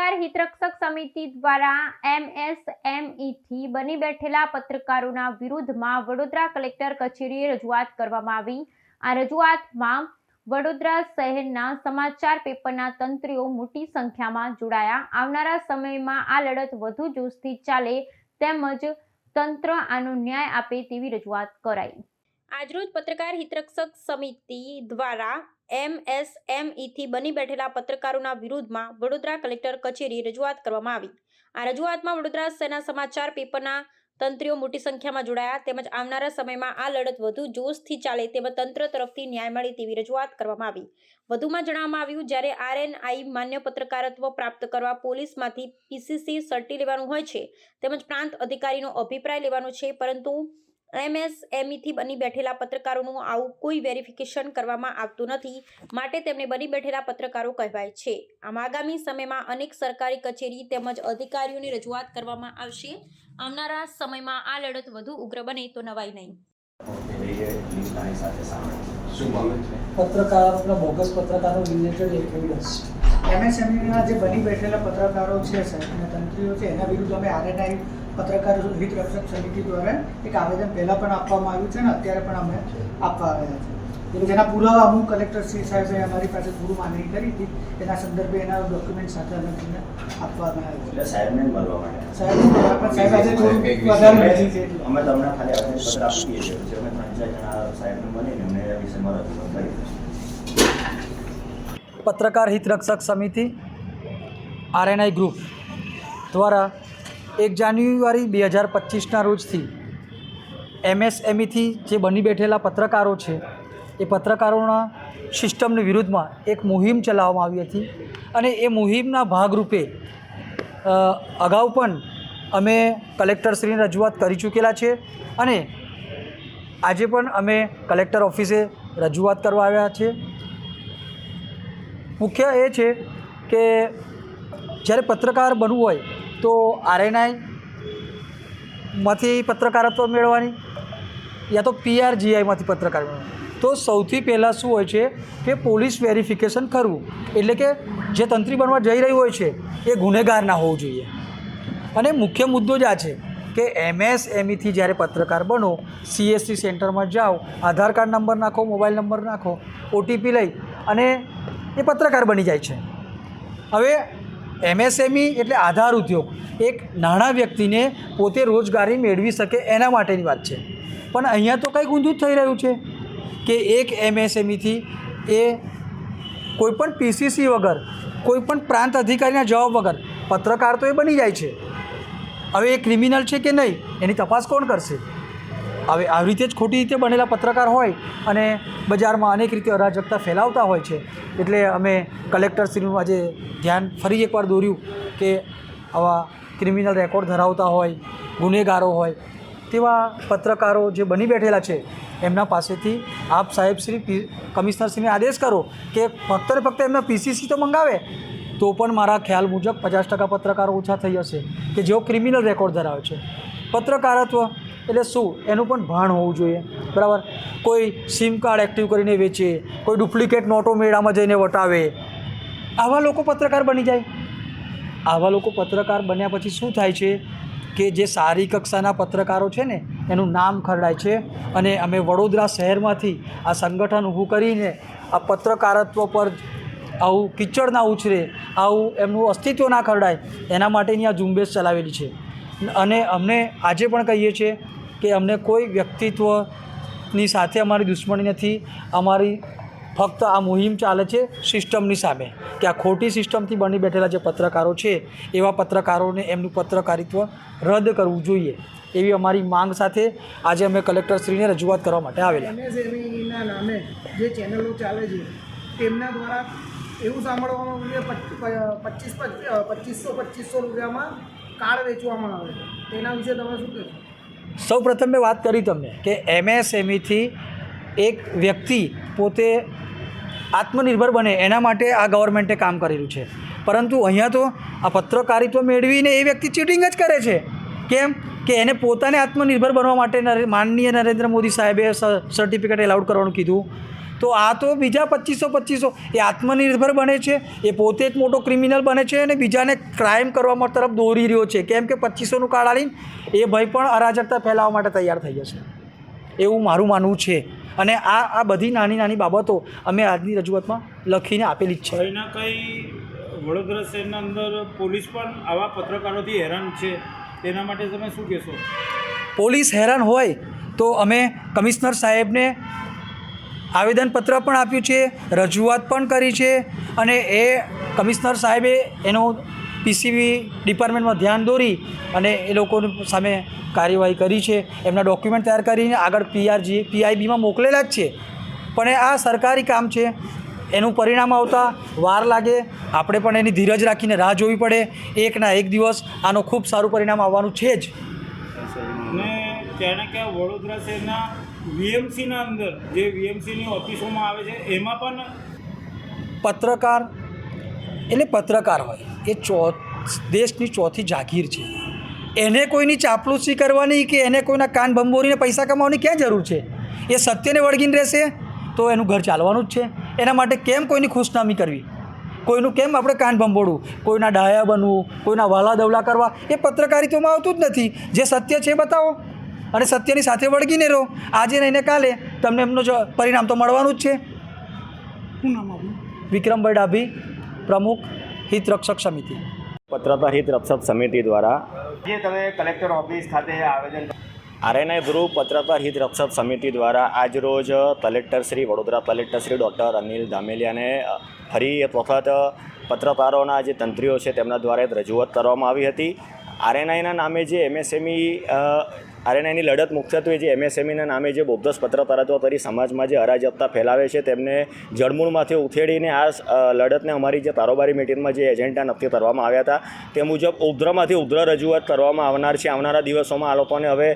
પત્રકાર હિતરક્ષક સમિતિ દ્વારા એમએસએમઈથી બની બેઠેલા પત્રકારોના વિરુદ્ધમાં વડોદરા કલેક્ટર કચેરીએ રજૂઆત કરવામાં આવી. આ રજૂઆતમાં વડોદરા શહેરના સમાચાર પેપરના તંત્રીઓ મોટી સંખ્યામાં જોડાયા. આવનારા સમયમાં આ લડત વધુ જોશથી ચાલે તેમજ તંત્ર આનો ન્યાય આપે તેવી રજૂઆત કરાઈ. આજરોજ પત્રકાર હિતરક્ષક સમિતિ દ્વારા એમએસએમઈથી બની બેઠેલા પત્રકારોના વિરુદ્ધમાં વડોદરા કલેક્ટર કચેરી રજૂઆત કરવામાં આવી. આ રજૂઆતમાં વડોદરા શહેરના સમાચાર પેપરના તંત્રીઓ મોટી સંખ્યામાં જોડાયા તેમજ આવનારા સમયમાં આ લડત વધુ જોશથી ચાલે તેમજ તંત્ર તરફથી ન્યાય મળે તેવી રજૂઆત કરવામાં આવી. વધુમાં જણાવવામાં આવ્યું, જ્યારે આરએનઆઈ માન્ય પત્રકારત્વ પ્રાપ્ત કરવા પોલીસમાંથી પીસીસી સર્ટી લેવાનું હોય છે તેમજ પ્રાંત અધિકારીનો અભિપ્રાય લેવાનો છે, પરંતુ એમએસએમઈથી બની બેઠેલા પત્રકારોનું આવું કોઈ વેરિફિકેશન કરવામાં આવતું નથી માટે તેમને બની બેઠેલા પત્રકારો કહેવાય છે. આમ આગામી સમયમાં અનેક સરકારી કચેરી તેમજ અધિકારીઓની રજૂઆત કરવામાં આવશે. આવનારા સમયમાં આ લડત વધુ ઉગ્ર બને તો નવાઈ નહીં. બોગસ પત્રકારો રિલેટેડ એક એવિડન્સ એમએસએમઈના જે બની બેઠેલા પત્રકારો છે સાહેબ અને તંત્રીઓ છે એના વિરુદ્ધ અમે આરએનઆઈ પત્રકાર હિત રક્ષક સમિતિ દ્વારા એક આવેદન પહેલાં પણ આપવામાં આવ્યું છે ને અત્યારે પણ અમે આપવા આવ્યા છે. જેના પુરાવા અમુક કલેક્ટર શ્રી સાહેબે અમારી પાસે પૂરું માંગણી કરી હતી એના સંદર્ભે એના ડોક્યુમેન્ટ સાથે અમે તમને આપવામાં આવ્યું એટલે સાહેબને મળવા માટે સાહેબ સાહેબ આજે થોડું વધારે છે અમે તમને ખાલી આપણે પત્ર આપીએ છીએ અમે ત્રણ ચાર જણા સાહેબને મળીને અમને એ વિશે રજૂઆત કરી પત્રકાર હિત રક્ષક સમિતિ આરએનઆઈ ગ્રુપ દ્વારા એક જાન્યુઆરી બે હજાર પચીસના રોજથી એમએસએમઈથી જે બની બેઠેલા પત્રકારો છે, એ પત્રકારોના સિસ્ટમની વિરુદ્ધમાં એક મુહિમ ચલાવવામાં આવી હતી અને એ મુહિમના ભાગરૂપે અગાઉ પણ અમે કલેક્ટરશ્રીને રજૂઆત કરી ચૂકેલા છે અને આજે પણ અમે કલેક્ટર ઓફિસે રજૂઆત કરવા આવ્યા છે. મુખ્ય એ છે કે જ્યારે પત્રકાર બનવું હોય તો આરએનઆઈમાંથી પત્રકારત્વ મેળવવાની યા તો પીઆરજીઆઈમાંથી પત્રકાર મેળવવાની તો સૌથી પહેલાં શું હોય છે કે પોલીસ વેરિફિકેશન કરવું. એટલે કે જે તંત્રી બનવા જઈ રહ્યું હોય છે, એ ગુનેગાર ના હોવું જોઈએ. અને મુખ્ય મુદ્દો જ આ છે કે એમએસએમઈથી જ્યારે પત્રકાર બનો સીએસસી સેન્ટરમાં જાઓ, આધાર કાર્ડ નંબર નાખો, મોબાઈલ નંબર નાખો ઓટીપી લઈ અને એ પત્રકાર બની જાય છે. હવે એમએસએમઈ એટલે આધાર ઉદ્યોગ. એક નાના વ્યક્તિને પોતે રોજગારી મેળવી શકે એના માટેની વાત છે. પણ અહીંયા તો કંઈક ઊંધું જ થઈ રહ્યું છે કે એક એમએસએમઈથી એ કોઈપણ પીસીસી વગર કોઈપણ પ્રાંત અધિકારીના જવાબ વગર પત્રકાર તો એ બની જાય છે. હવે એ ક્રિમિનલ છે કે નહીં, એની તપાસ કોણ કરશે? હવે આવી રીતે જ ખોટી રીતે બનેલા પત્રકાર હોય અને બજારમાં અનેક રીતે અરાજકતા ફેલાવતા હોય છે. એટલે અમે કલેક્ટરશ્રીનું આજે ધ્યાન ફરી એકવાર દોર્યું કે આવા ક્રિમિનલ રેકોર્ડ ધરાવતા હોય, ગુનેગારો હોય, તેવા પત્રકારો જે બની બેઠેલા છે, એમના પાસેથી આપ સાહેબશ્રી પી કમિશનરશ્રીને આદેશ કરો કે ફક્ત ને ફક્ત એમના પીસીસી તો મંગાવે, તો પણ મારા ખ્યાલ મુજબ પચાસ ટકા પત્રકારો ઓછા થઈ જશે કે જેઓ ક્રિમિનલ રેકોર્ડ ધરાવે છે. પત્રકારત્વ એટલે શું? એનું પણ ભાણ હોવું જોઈએ. બરાબર? કોઈ સિમ કાર્ડ એક્ટિવ કરીને વેચે, કોઈ ડુપ્લિકેટ નોટો મેળામાં જઈને વટાવે. આવા લોકો પત્રકાર બની જાય. આવા લોકો પત્રકાર બન્યા પછી શું થાય છે કે જે સારી કક્ષાના પત્રકારો છે ને, એનું નામ ખરડાય છે અને અમે વડોદરા શહેરમાંથી આ સંગઠન ઊભું કરીને આ પત્રકારત્વ પર આવું કિચડ ના ઉછરે, આવું એમનું અસ્તિત્વ ના ખરડાય, એના માટેની આ ઝુંબેશ ચલાવેલી છે. અને અમને આજે પણ કહીએ છીએ કે અમને કોઈ વ્યક્તિત્વની સાથે અમારી દુશ્મની નથી. અમારી ફક્ત આ મુહિમ ચાલે છે સિસ્ટમની સામે કે આ ખોટી સિસ્ટમથી બની બેઠેલા જે પત્રકારો છે, એવા પત્રકારોને એમનું પત્રકારિત્વ રદ કરવું જોઈએ એવી અમારી માંગ સાથે આજે અમે કલેક્ટરશ્રીને રજૂઆત કરવા માટે આવેલા. નામે જે ચેનલો ચાલે છે, તેમના દ્વારા એવું સાંભળવામાં પચીસ પચીસો પચીસો રૂપિયામાં કાર્ડ વેચવામાં આવે તેના વિશે તમે શું કહેશો? સૌ પ્રથમ મેં વાત કરી તમને કે એમએસએમઈથી એક વ્યક્તિ પોતે આત્મનિર્ભર બને એના માટે આ ગવર્મેન્ટે કામ કરેલું છે. પરંતુ અહીંયા તો આ પત્રકારિત્વ મેળવીને એ વ્યક્તિ ચીટિંગ જ કરે છે. કેમ? કે એને પોતાને આત્મનિર્ભર બનવા માટે માનનીય નરેન્દ્ર મોદી સાહેબે સર્ટિફિકેટ એલાઉડ કરવાનું કીધું. તો આ તો બીજા પચીસો પચીસો. એ આત્મનિર્ભર બને છે એ પોતે જ મોટો ક્રિમિનલ બને છે અને બીજાને ક્રાઇમ કરવા તરફ દોરી રહ્યો છે. કેમ કે પચીસોનું કાર્ડ આલીને એ ભાઈ પણ અરાજકતા ફેલાવવા માટે તૈયાર થઈ જશે. એવું મારું માનવું છે. અને આ આ બધી નાની નાની બાબતો અમે આજની રજૂઆતમાં લખીને આપેલી જ છે. કંઈ વડોદરા શહેરના અંદર પોલીસ પણ આવા પત્રકારોથી હેરાન છે. તેના માટે તમે શું કહેશો? પોલીસ હેરાન હોય તો અમે કમિશનર સાહેબને આવેદનપત્ર પણ આપ્યું છે, રજૂઆત પણ કરી છે અને એ કમિશનર સાહેબે એનું પીસીબી ડિપાર્ટમેન્ટમાં ધ્યાન દોરી અને એ લોકોની સામે કાર્યવાહી કરી છે. એમના ડોક્યુમેન્ટ તૈયાર કરીને આગળ પીઆરજી પીઆઈબીમાં મોકલેલા જ છે. પણ એ આ સરકારી કામ છે. એનું પરિણામ આવતા વાર લાગે. આપણે પણ એની ધીરજ રાખીને રાહ જોવી પડે. એકના એક દિવસ આનું ખૂબ સારું પરિણામ આવવાનું છે જ. વડોદરા શહેરના વીએમસીના અંદર જે વીએમસીની ઓફિસોમાં આવે છે, એમાં પણ પત્રકાર એટલે પત્રકાર હોય. એ ચો, દેશની ચોથી જાગીર છે. એને કોઈની ચાપલૂસી કરવાની કે એને કોઈના કાન બંબોરીને પૈસા કમાવાની ક્યાં જરૂર છે? એ સત્યને વળગીને રહેશે તો એનું ઘર ચાલવાનું જ છે. એના માટે કેમ કોઈની ખુશનામી કરવી? કોઈનું કેમ આપણે કાન ભંભોળવું? કોઈના ડાયા બનવું, કોઈના વાલા દવલા કરવા, એ પત્રકારિતામાં આવતું જ નથી. જે સત્ય છે બતાવો. અને સત્યની સાથે વળગીને રહો. આજે નહીં ને કાલે તમને એમનું જ પરિણામ તો મળવાનું જ છે. શું નામ વિક્રમભાઈ ડાભી પ્રમુખ હિતરક્ષક સમિતિ. પત્રકાર હિત રક્ષક સમિતિ દ્વારા જે તમે કલેક્ટર ઓફિસ ખાતે આવેદન આરએનઆઈ ગ્રુપ પત્રકાર હિત રક્ષક સમિતિ દ્વારા આજ રોજ collector Shri Vadodara collector Shri doctor Anil ધામેલિયાને ફરી એક વખત પત્રકારોના જે તંત્રીઓ છે તેમના દ્વારા રજૂઆત કરવામાં આવી હતી. આરએનઆઈના નામે જે એમએસએમઈ આરએનઆઈની લડત મુખ્યત્વે જે એમએસએમઈના નામે જે બોગસ પત્રકારત્વ કરી સમાજમાં જે અરાજકતા ફેલાવે છે, તેમને જળમૂળમાંથી ઉથેડીને આ લડતને અમારી જે કારોબારી મિટિંગમાં જે એજન્ડા નક્કી કરવામાં આવ્યા હતા, તે મુજબ ઉધ્રમાંથી ઉદ્ર રજૂઆત કરવામાં આવનાર છે. આવનારા દિવસોમાં આ લોકોને હવે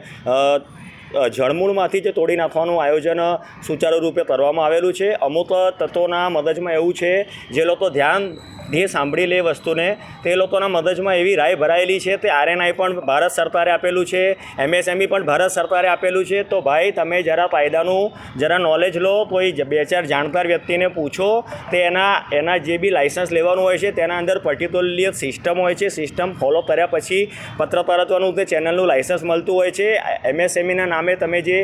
જળમૂળમાંથી જે તોડી નાખવાનું આયોજન સુચારુ રૂપે કરવામાં આવેલું છે. અમુક તત્વોના મગજમાં એવું છે, જે લોકો ધ્યાન ધ્યેય સાંભળી લે વસ્તુને તે લોકોના મગજમાં એવી રાય ભરાયેલી છે, તે આરએનઆઈ પણ ભારત સરકારે આપેલું છે, એમએસએમઈ પણ ભારત સરકારે આપેલું છે. તો ભાઈ, તમે જરા કાયદાનું જરા નોલેજ લો, કોઈ બે ચાર જાણકાર વ્યક્તિને પૂછો, તે એના એના જે બી લાઇસન્સ લેવાનું હોય છે, તેના અંદર પર્ટિક્યુલરલી સિસ્ટમ હોય છે. સિસ્ટમ ફોલો કર્યા પછી પત્રકારત્વનું તે ચેનલનું લાઇસન્સ મળતું હોય છે. એમએસએમઈના નામે તમે જે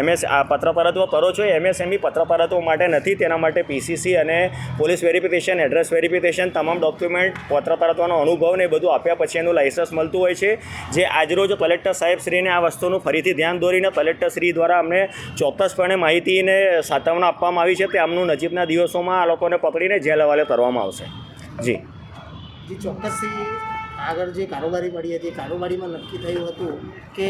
એમએસ પત્રકારત્વ કરો છો, એમએસએમઈ પત્રકારત્વ માટે નથી, તેના માટે પીસીસી અને પોલીસ વેરિફિકેશન એડ્રેસ વેરિફિકેશન તમામ ડોક્યુમેન્ટ પત્ર પરતવાનો અનુભવ ને બધું આપ્યા પછી એનું લાઇસન્સ મળતું હોય છે. જે આજરોજ કલેક્ટર સાહેબશ્રીને આ વસ્તુનું ફરીથી ધ્યાન દોરીને કલેક્ટરશ્રી દ્વારા અમને ચોક્કસપણે માહિતીને સાતવણા આપવામાં આવી છે તે આમનું નજીકના દિવસોમાં આ લોકોને પકડીને જેલ હવાલે કરવામાં આવશે. જી. જી ચોક્કસ આગળ જે કારોબારી મળી હતી કારોબારીમાં નક્કી થયું હતું કે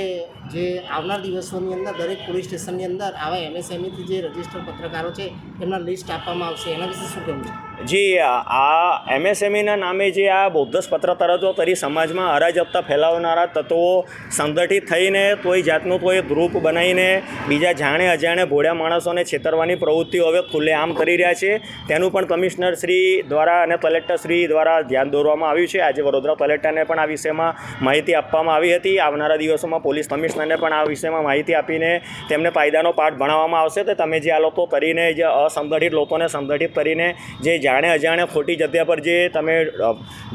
જે આવનાર દિવસોની અંદર દરેક પોલીસ સ્ટેશનની અંદર આવા એમએસએમઈથી જે રજિસ્ટર પત્રકારો છે, એમના લિસ્ટ આપવામાં આવશે. એના વિશે શું કહેવું છે? જી, આ એમએસએમઈના નામે જે આ બૌદ્ધસ પત્ર તરતો કરી સમાજમાં અરાજકતા ફેલાવનારા તત્વો સંગઠિત થઈને કોઈ જાતનું કોઈ ગ્રુપ બનાવીને બીજા જાણે અજાણે ભોળ્યા માણસોને છેતરવાની પ્રવૃત્તિઓ હવે ખુલ્લેઆમ કરી રહ્યા છે. તેનું પણ કમિશનર શ્રી દ્વારા અને કલેક્ટર શ્રી દ્વારા ધ્યાન દોરવામાં આવ્યું છે. આજે વડોદરા કલેક્ટરને પણ આ વિષયમાં માહિતી આપવામાં આવી હતી. આવનારા દિવસોમાં પોલીસ કમિશનરને પણ આ વિષયમાં માહિતી આપીને તેમને કાયદાનો પાઠ ભણાવવામાં આવશે. તો તમે જે આ લોકો કરીને જે અસંગઠિત લોકોને સંગઠિત કરીને જે જાણે અજાણે ખોટી જગ્યા પર જે તમે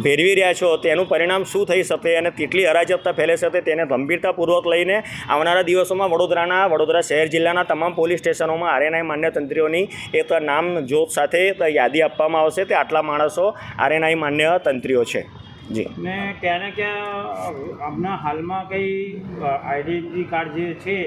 ભેરવી રહ્યા છો, તેનું પરિણામ શું થઈ શકે અને કેટલી અરાજકતા ફેલાઈ શકે તેને ગંભીરતાપૂર્વક લઈને આવનારા દિવસોમાં વડોદરાના, વડોદરા શહેર જિલ્લાના તમામ પોલીસ સ્ટેશનોમાં આરએનઆઈ માન્ય તંત્રીઓની એક નામ જોત સાથે યાદી આપવામાં આવશે. તે આટલા માણસો આરએનઆઈ માન્ય તંત્રીઓ છે. જી. ને ક્યાં ક્યાં હમણાં હાલમાં કંઈ આઈડેન્ટિટી કાર્ડ જે છે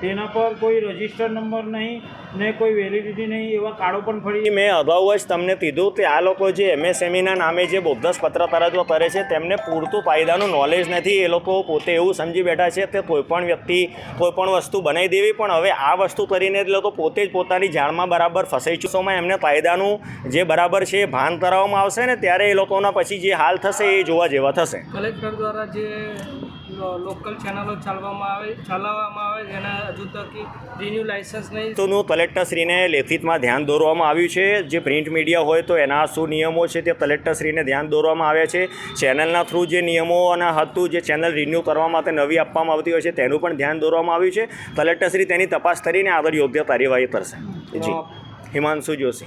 તેના પર કોઈ રજિસ્ટર નંબર નહીં ને કોઈ વેલિડિટી નહીં એવા કાર્ડો પણ ફરી મેં અગાઉ જ તમને કીધું કે આ લોકો જે એમએસએમઈના નામે જે બોગસ પત્રકારત્વ કરે છે તેમને પૂરતું કાયદાનું નોલેજ નથી. એ લોકો પોતે એવું સમજી બેઠા છે કે કોઈપણ વ્યક્તિ કોઈપણ વસ્તુ બનાવી દેવી પણ હવે આ વસ્તુ કરીને એ લોકો પોતે જ પોતાની જાણમાં બરાબર ફસાઈ ચૂકવામાં એમને કાયદાનું જે બરાબર છે એ ભાન કરાવવામાં આવશે ને ત્યારે એ લોકોના પછી જે હાલ થશે એ જોવા જેવા થશે. કલેક્ટર દ્વારા જે લોકલ ચેનલો ચાલવામાં આવે ચલાવવામાં આવે જેના હજુ તક રિન્યુ લાઇસન્સ નહીં. તોનું કલેક્ટરશ્રીને લેખિતમાં ધ્યાન દોરવામાં આવ્યું છે. જે પ્રિન્ટ મીડિયા હોય તો એના શું નિયમો છે તે કલેક્ટરશ્રીને ધ્યાન દોરવામાં આવ્યા છે. ચેનલના થ્રુ જે નિયમો અને હતું જે ચેનલ રિન્યુ કરવા માટે નવી આપવામાં આવતી હોય છે તેનું પણ ધ્યાન દોરવામાં આવ્યું છે. કલેક્ટરશ્રી તેની તપાસ કરીને આગળ યોગ્ય કાર્યવાહી કરશે. જી. હિમાંશુ જોશી.